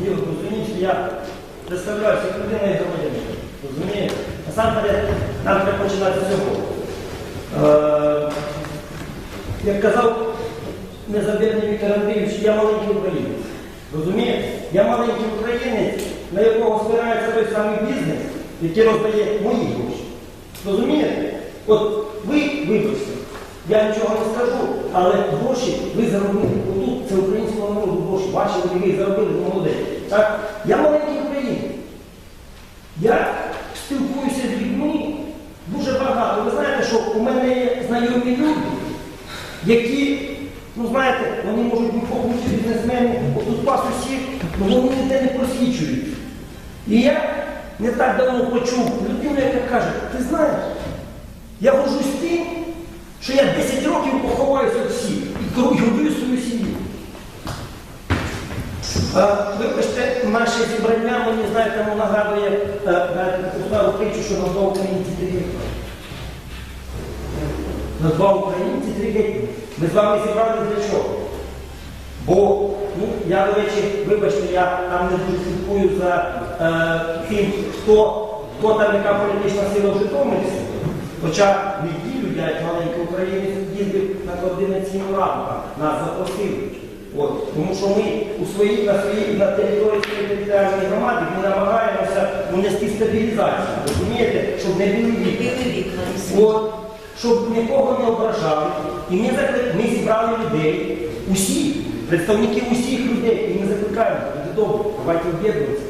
Ні, розумієте, я представляю всіх людина і громадянина. Розумієте? Насамперед, нам треба починати з цього. Е, як казав незабірний Віктор Андрійович, я маленький українець. Розумієте? Я маленький українець, на якого спирається той самий бізнес, який роздає мої гроші. Розумієте? От ви вибачте, я нічого не скажу, але гроші ви заробили отут, це українського народу гроші, ваші ви заробили, молодець. Так? Я маленький українець. Я спілкуюся з людьми дуже багато. Ви знаєте, що у мене є знайомі люди, які, ну знаєте, вони можуть бути побуті бізнесмени, отут пас усіх, але вони ніде не просвічують. І я не так давно почув людину, яка каже, ти знаєш, я горжусь тим, що я 10 років поховаюся від всіх і годую свою сім'ю. Е, Вибачте, наше зібрання мені, знаєте, ну, нагадує стару притчу, що на два українці три гетьмани. На два українці три гетьмани. Ми з вами зібрали для чого? Бо, ну, я, до речі, вибачте, я там не дуже слідкую за е, тим, хто, хто там яка політична сила в Житомирці. Хоча неділю я, як маленький українець, їздив на координаційну раду, нас запросили. От, тому що ми у своїй, на своїй на території своєї територіальної громади ми намагаємося внести стабілізацію. Розумієте, щоб не були вікна. От, щоб нікого не ображали. І ми, ми зібрали людей, усіх, представників усіх людей, і ми закликаємо, люди добре, давайте об'єднуватися.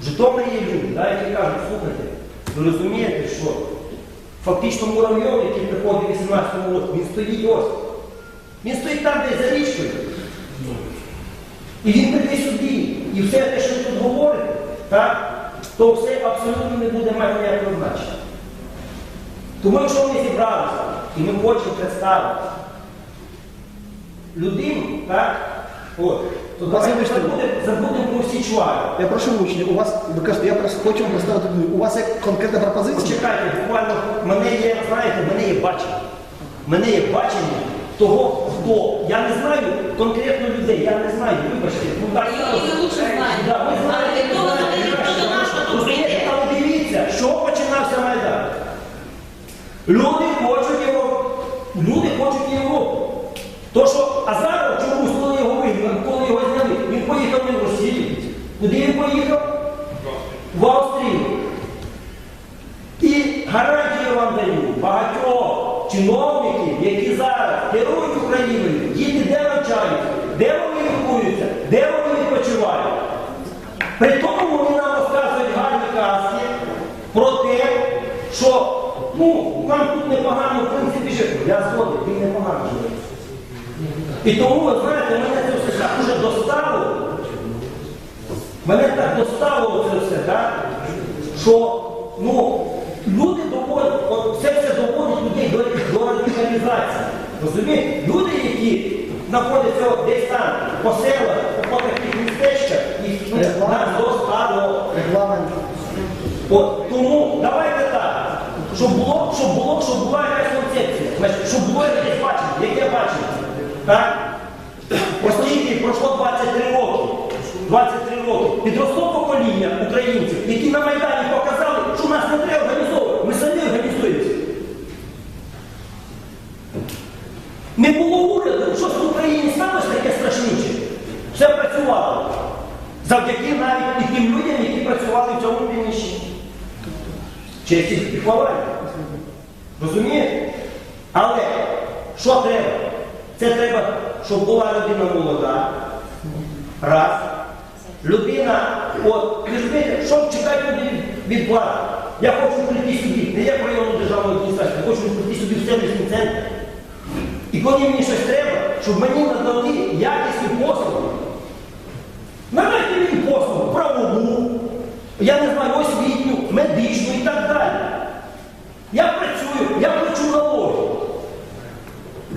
В Житомирі є люди, да, які кажуть, слухайте, ви розумієте, що фактично муравйов, який приходить в 18-му році, він стоїть ось. Він стоїть там, де за річкою. І він прийде сюди. І все те, що ви тут говорите, так, то все абсолютно не буде мати ніякого значення. Тому якщо ми зібралися і ми хочемо представити людину, так, от, то давайте забудемо, про всі чвари. Я прошу вибачення, у вас, ви кажете, я просто хочу вам представити, у вас є конкретна пропозиція? Почекайте, буквально в мене є, знаєте, в мене є бачення. В мене є бачення того, хто. Я не знаю конкретно людей, я не знаю, вибачте. Ну, так, прийде. Але дивіться, що починався Майдан. Люди хочуть Європу. Люди хочуть Європу. То, що Азаров чомусь, коли його вигнали, коли його зняли, він поїхав не в Росію. Куди він поїхав? В Австрію. І гарантію вам даю багатьох чиновників, які зараз керують Україною, діти де навчаються, де вони лікуються, де вони відпочивають. При тому вони нам розказують гарні казки про те, що ну, нам тут непогано, в принципі, жити. Я згоден, він непогано живе. І тому, ви знаєте, мене це все так дуже доставило. Мене так доставило це все, так? що ну, люди доводять, це все доводить людей до, до радикалізації. Розумієте? Люди, які знаходяться десь там, по селах, по таких містечках, і ну, нас доставило. Регламент. От, тому давайте так, щоб було, щоб було, щоб була якась концепція, значить, щоб було якесь бачення, яке бачення. Так? Оскільки пройшло 23 роки, 23 роки, підросло покоління українців, які на Майдані показали, що у нас не треба організовувати, ми самі організуємося. Не було уряду, щось в Україні сталося таке страшніше. Все працювало. Завдяки навіть і тим людям, які працювали в цьому приміщенні. Честь і хвала. їм. Розумієте? Але що треба? Це треба, щоб була людина молода. Раз. Людина, от, розумієте, що чекають люди від влади? Я хочу прийти сюди, не як районну державну адміністрацію, я хочу прийти сюди в сервісний центр. І коли мені щось треба, щоб мені надали якісні послуги. Надайте мені послугу, правову, я не знаю, освітню, медичну і так далі. Я працюю, я плачу налоги.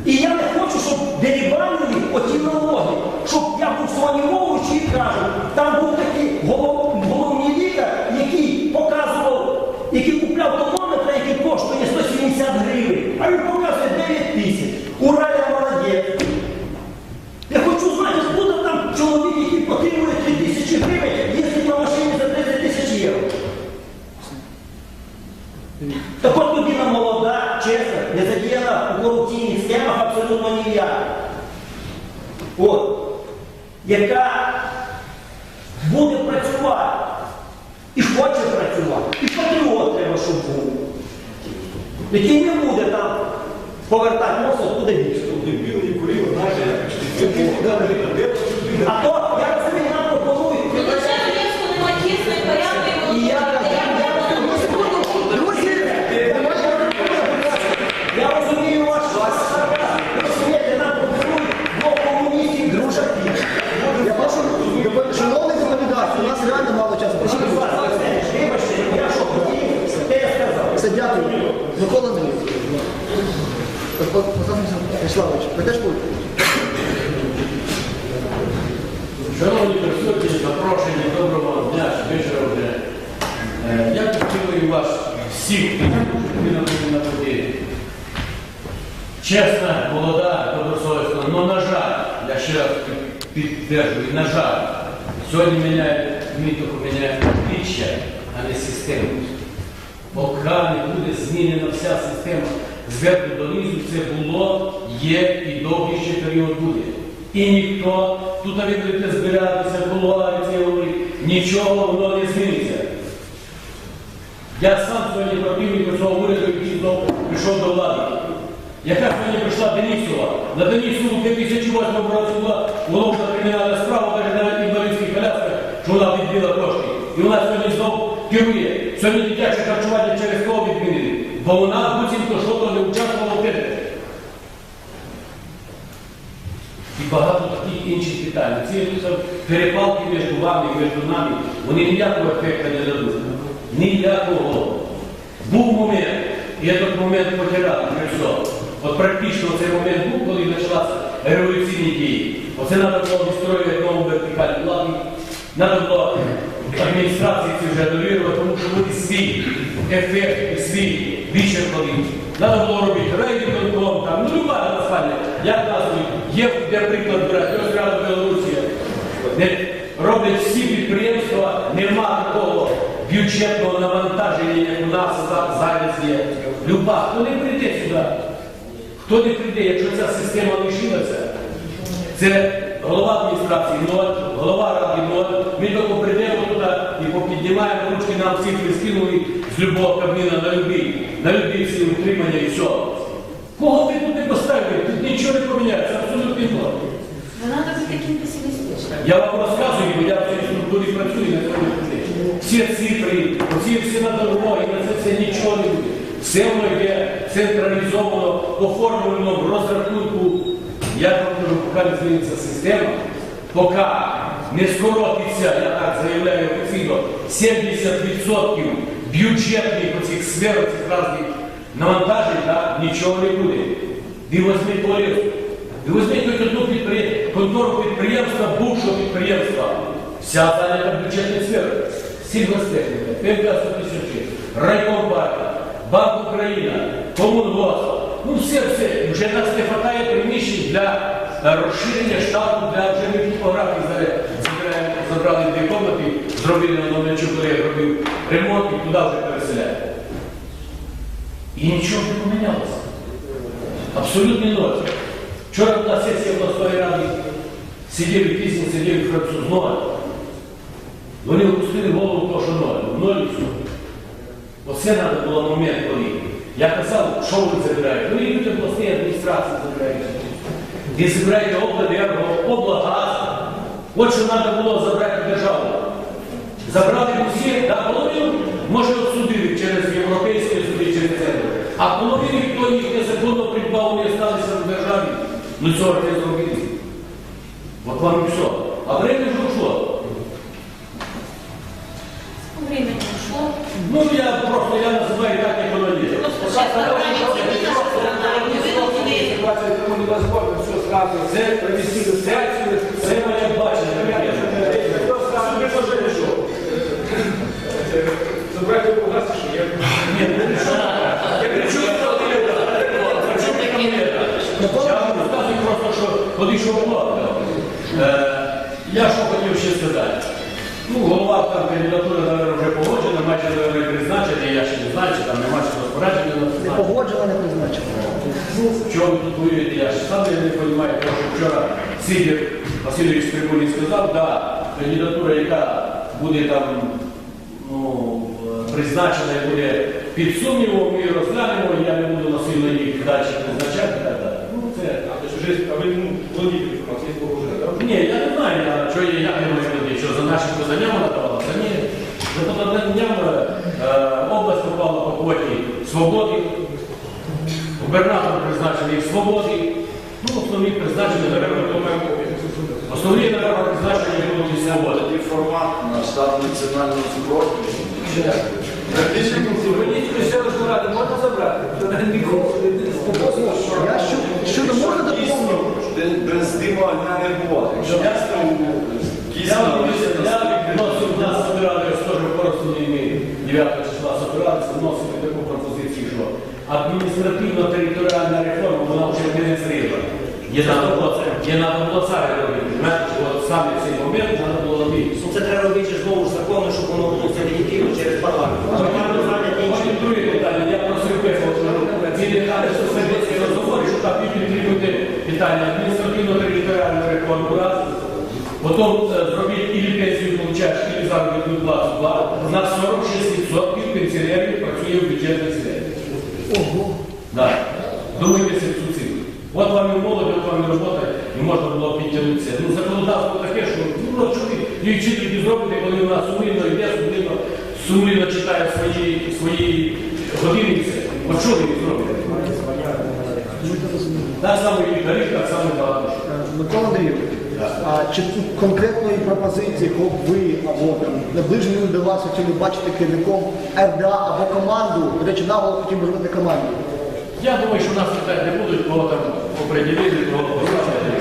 І я не хочу, щоб дерибанили оті налоги, щоб я був Солонімович і кажу, там був такий голов, головний лікар, який показував, який купляв тонометр, який коштує 170 гривень, а він показує 9 тисяч. Ура, я молодець. Я хочу знати, хто там чоловік, який отримує 3 тисячі гривень, буде працювати. І хоче працювати. І патріот треба, щоб був. Який не буде там повертати носа, куди більше. А то, я розумію, нам пропонують. І я, я, я, Друзі, я розумію ваш вас. Розумієте, нам пропонують двох комуністів дружать. я прошу, шановний доповідач, у нас реально мало часу. Прошу, будь ласка. Вибачте, я що хотів, те я сказав. Все, дякую. Микола Андрійович. Олександр Вячеславович, ви теж будете? Шановні присутні, запрошені, доброго дня, вечора вже. Е, Я підтримую вас всіх, хто ви були на події. Чесна, молода, добросовісна, але на жаль, я ще раз під- підтверджую, на жаль, сьогодні міняє, мітику міняє обличчя, а не систему. Поки не буде змінена вся система зверху до низу, це було, є і довгий ще період буде. І ніхто, тут ви будете збиратися, кулуариться, говорить, нічого воно не зміниться. Я сам сьогодні противник цього уряду, який знову до влади. Яка сьогодні прийшла Денісова? На Денісову в 2008 році була уголовна кримінальна справа, каже, навіть інвалідських колясках, що вона відбила кошти. І вона сьогодні знову керує. Сьогодні дитяче харчування через кого відмінили. Бо вона буцімто що то не участвувала в тебе. І багато таких інших питань. Ці перепалки між вами і між нами, вони ніякого ефекту не дадуть. Ніякого. Був момент, і цей момент потеряли вже все. От практично цей момент був, коли почалися революційні дії. Оце треба було відстроювати нову вертикаль влади, треба було адміністрації ці вже довірювати, тому що вони свій ефект свій вичерпали. Треба було робити рейдинг, там, ну люба названня, як назвуть, є де приклад брати, ось рада Білорусія, роблять всі підприємства, нема такого бюджетного навантаження, як у нас зараз є. Люба, хто не прийде сюди, хто не прийде, якщо ця система лишилася, це голова адміністрації ноль, голова ради ноль. Ми тільки прийдемо туди і попіднімаємо ручки нам всіх прискинули з любого кабміна на любі, на любі всі утримання і все. Кого ти тут не поставив? Тут нічого не поміняється, абсолютно нічого. Не надо бути таким песимістичним. Я вам розказую, бо я в цій структурі працюю на цьому. Всі цифри, оці всі на не буде. Все воно йде централізовано, оформлено в розрахунку. Я кажу, поки не зміниться система, поки не скоротиться, я так заявляю офіційно, 70% бюджетних оцих сфер, цих разних навантажень, так, нічого не буде. Ви візьміть поліс. Ви візьміть хоч одну підприєм- контору підприємства, бувшого підприємства. Вся зайнята бюджетна сфера. Сільгостехніка, ПМК 100 тисячі, Райкомбанка, Банк Україна, Комунгос. Ну все, все. Вже нас не вистачає приміщень для е, розширення штату, для вже ми типографії забрали дві комнати, зробили на Номенчук, коли я робив ремонт і туди вже переселяємо. І нічого не помінялося. Абсолютний ноль. Вчора на сесії обласної ради сиділи пісні, сиділи француз ноль. Вони опустили голову то, що ноль. Ноль і. Оце треба було момент, коли. Я казав, що ви забираєте? Ну, йдуть обласні адміністрації забираєте. Ви забираєте обленерго, облагаз. От що треба було забрати державу. Забрали усі, да, половину, може, отсудили через європейські суди, через центр. А половину, хто їх незаконно придбав, вони залишилися в державі. Ну цього не зробили. От вам і все. Я розказую просто, що що було. Е, Я що хотів ще сказати. Ну, голова там кандидатура, мабуть, вже погоджена, майже мабуть, призначення, я ще не знаю, чи там нема ще розпорядження Не погоджено, не призначено. Ну, в чому тут воюєте, я ж сам не розумію, тому що вчора Сидір Васильович Трибунін сказав, да, кандидатура, яка буде там ну, призначена і буде під сумнівом, ми розглянемо, я не буду насильно їх далі призначати і так далі. Ну, це А то а ви ну, інформацією, є положення, так? ні, я не знаю, а що я, як я можу сказати, що за нашим поданням надавалося. Ні. За поданням е, область попала по квоті свободи, губернатор призначений в свободі, ну, основні призначені, напевно, основні, напевно, призначені будуть із свободи. Такий формат на штаб національного спротиву. Володієте селищну раду можна забрати? Я що, щодо можна доповню? Без диму не буває. Я- дійсно Я кисне, я відносив нас собирались теж просто не ми 9 числа собирались, вносити таку пропозицію, що адміністративно-територіальна реформа, Є надо було це, є надо було царя робити. Знаєте, от саме в цей момент треба було робити. Ну, Це треба робити знову ж законно, щоб воно було все легітимно через парламент. Друге питання, я просив писав, що ці деталі стосуються розговорів, що так підтримуйте питання адміністративно-територіальної реформи. Потім е, зробіть і пенсію получаєш, і заробітну плату. На 46% пенсіонерів працює в бюджетній сфері. Ого. Да. Думайте. От вам і молодь, от вам і робота, і можна було підтягнутися. Ну, законодавство таке, що ну, і зробите, коли вона сумлінно йде, сумлінно, сумлінно читає свої, свої години і все. От що ви зробите? Так само і лікарі, так само і багато. Микола Андрійович, а чи тут конкретної пропозиції, б ви або там наближені до вас хотіли бачити керівником РДА або команду, до речі, наголос хотів би зробити команду. Я думаю, що нас питати не будуть, кого там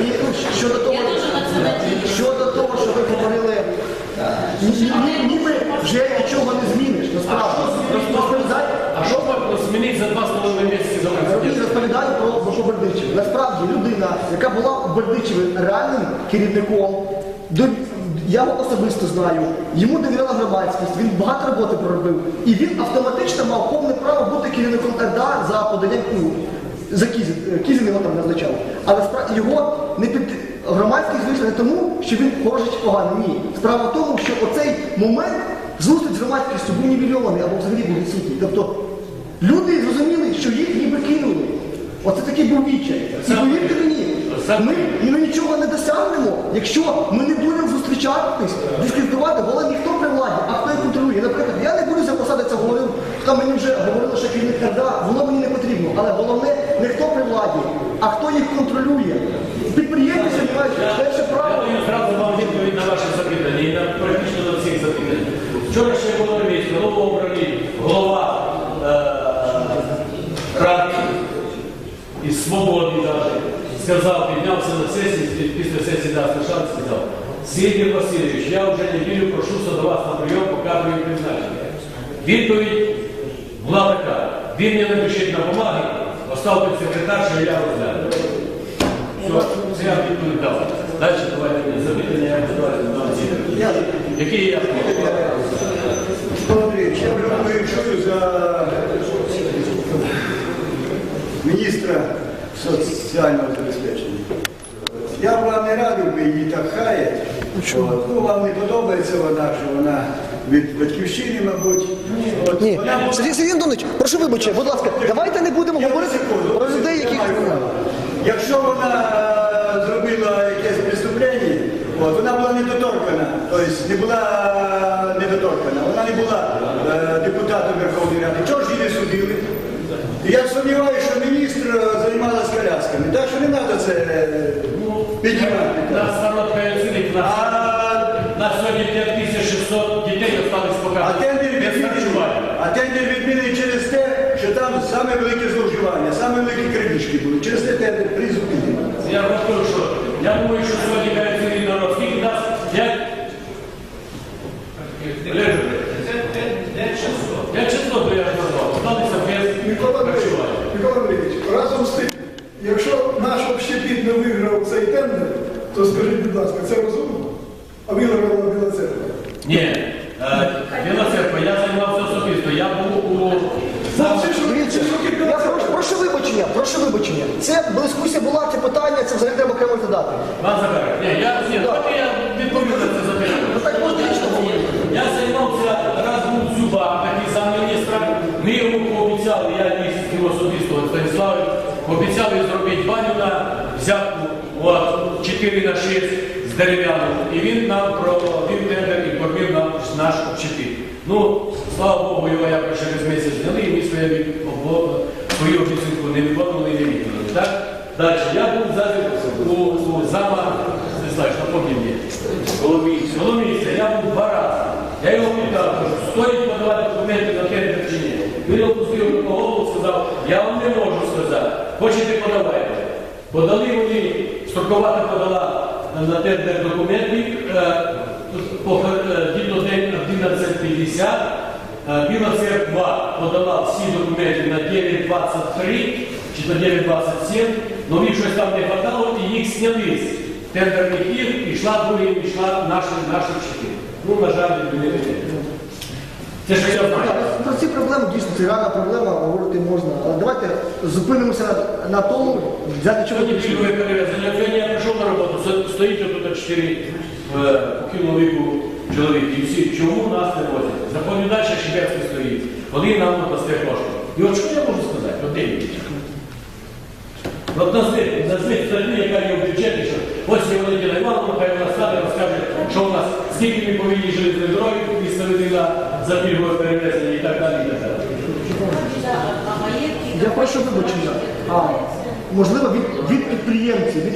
І ну, щодо того, щодо того, що ви говорили, е, ні- ні- ніби вже нічого не зміниш, насправді. Розповідай, А що можна змінити за два з половиною місяці за Робіть розповідаю про Баку Бердичів. Насправді людина, яка була у Бердичеві реальним керівником, до- я його особисто знаю, йому довіряла громадськість, він багато роботи проробив. І він автоматично мав повне право бути керівником РДА за поданням ну, за Кізін. е, Кізін його там назначав. Але справді його не під громадськість вийшла не тому, що він хороший чи поганий. Ні. Справа в тому, що оцей момент зустріч з громадськістю був нівельований або взагалі був відсутній. Тобто Люди зрозуміли, що їх ніби кинули. Оце такий був відчай. І повірте мені, ми, і ми нічого не досягнемо, якщо ми не будемо зустрічатись, дискредитувати, головне ніхто при владі, а хто їх контролює. Наприклад, я не буду запасатися говорив, хто мені вже говорили, що керівник РДА, воно мені не потрібно. Але головне не хто при владі, а хто їх контролює. Підприємці мають перше право. даю зразу вам відповідь на ваше запитання і на практично на всіх запитань. Вчора ще було місце, новообраний голова е, ради із свободи навіть, сказав, піднявся на сесії, після сесії дав шанс, сказав, Сергій Васильович, я вже неділю прошуся до вас на прийом по призначення. Відповідь він мені напишіть на бумаги, поставте секретар, що я розгляну. Все, це я відповідь. Далі давайте мені запитання, я розповідаю на ці. Які я Андрійович, я прямую чую за міністра соціального забезпечення. Я б вам не радив би її так хаяти. Ну, вам не подобається вона, що вона від батьківщини, мабуть. Ні, Сергій Сергій Антонович, прошу вибачте, будь ласка, давайте не будемо говорити про людей, які. Якщо вона е, зробила якесь преступлення, от, вона була недоторкана, тобто не була е, недоторкана, вона не була е, депутатом Верховної Ради. Чого ж її не судили? І я сумніваюся, що міністр е, займалась колясками. Так що не треба це е, піднімати. нас народ оцінить, нас, А, нас сьогодні 5600 остались поки а тендер відмінений, а тендер відмінений через те, що там саме велике зловживання, саме великі крадіжки були. Через те тендер призупинений. Я говорю, що я думаю, що сьогодні оцінить народ. Скільки нас? 5? Олег, 5600 я назвав. Осталися без харчування. Микола Андрійович, разом з тим, якщо наш общепіт не виграв цей тендер, то скажіть, будь ласка, це розумно? А виграла Біла церква. Ні, накопичення. Це дискусія була, це питання, це взагалі треба окремо додати. Вас забирає. Ні, я, ні, да. я відповім на це запитання. Ну так логічно говорити. Я займався разом Зюба, такий сам міністр. Ми йому пообіцяли, я із його особисто Станіславі, обіцяли зробити баню на взятку от, 4 на 6 з дерев'яного. І він нам про провів тендер і кормив нам наш вчитель. Ну, слава Богу, його якось через місяць зняли, і ми своє обговорили свою обіцянку не виконували, не виконали. Так? Далі. Я був у, у зама, не знаю, напомню мені. Коломійця. Коломійця. Я був два рази. Я його питав, кажу, стоїть подавати документи на тендер чи ні. Він опустив руку голову, сказав, я вам не можу сказати. Хочете подавайте. Подали вони, строковата подала на тендер документів, е, по- е, день 11.50. Е, Біла церква подала всі документи на 9.23 чи на 9.27, але їх щось там не хватало і їх зняли з тендерних їх, пішла друга, пішла наша, наша вчитель. Ну, на жаль, не Це що я знаю. Про ці проблеми дійсно це реальна проблема, говорити можна. Але давайте зупинимося на, на тому, взяти чого. Я прийшов на роботу, стоїть отут чотири е, покинулого чоловіки. Всі, чому нас не возять? Заповідач Шибецький стоїть. Вони нам дасте гроші. І от що я можу сказати? От дивіться. От назви, назви сторони, яка є в бюджеті, що ось є Валентина Івановна, хай вона стане, розкаже, що у нас, скільки ми повинні железної дороги відставити на за пільгове перевезення і так далі, і так далі. Я прошу вибачення. Можливо, від, від підприємців, від,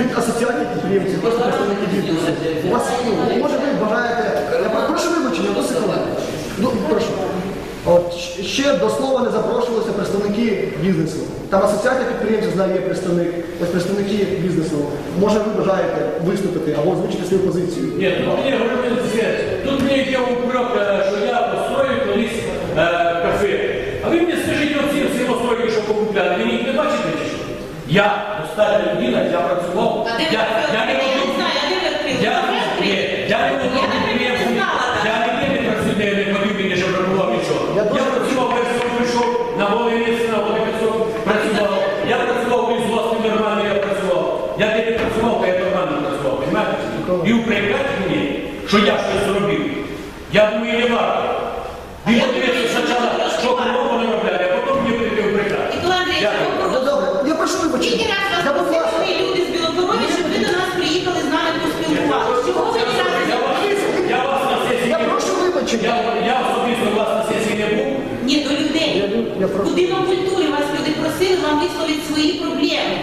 від асоціації підприємців, просто представники бізнесу. У вас, ну, може ви бажаєте. Я прошу вибачення, одну секунду. Ну, прошу. От ще до слова не запрошувалися представники бізнесу. Там асоціація підприємців знає є представник, ось представники бізнесу. Може ви бажаєте виступити або озвучити свою позицію. Нет, ну мне говорят, тут мне йде упрек, е, що я построю колись Я достатня людина, я працював. Я, я не відкрили? Я не знаю? Я, Ви відкрили? ні, я не ходив Я не підприємстві. знала. Я не не ходив, мені щоб робував нічого. Я Я працював в Версом, прийшов на голові місце, на пісок, працював. Я працював в лісгоспі нормально, я працював. Я де не працював, то я нормально працював, розумієте? І упрекати мені, що я щось зробив. Я думаю, не варто. Будинок культури вас люди просили вам висловити свої проблеми.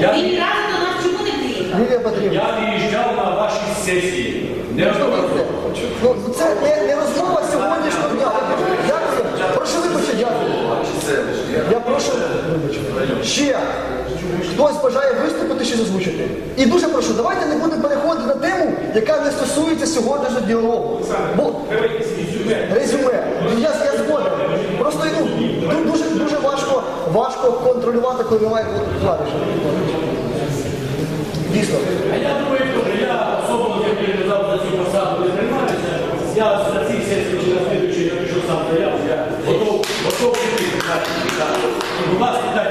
Я- Ви ні разу до нас чому не приїхали? Лілія Петрівна. Я виїжджав на ваші сесії. Не розповідав. Ну, це не, не розмова сьогоднішнього дня. Дякую. Прошу вибачення, дякую. Я прошу вибачення. Ще хтось бажає виступити чи озвучити. І дуже прошу, давайте не будемо переходити на тему, яка не стосується сьогоднішнього діалогу. Бо резюме. Контролювати, коли немає клавіші. Дійсно. А я думаю, я особо, як я казав, за цю посаду не приймаюся. Я на цій сесії чи на слідуючій напишу сам заяву, я готов, готов. Будь ласка,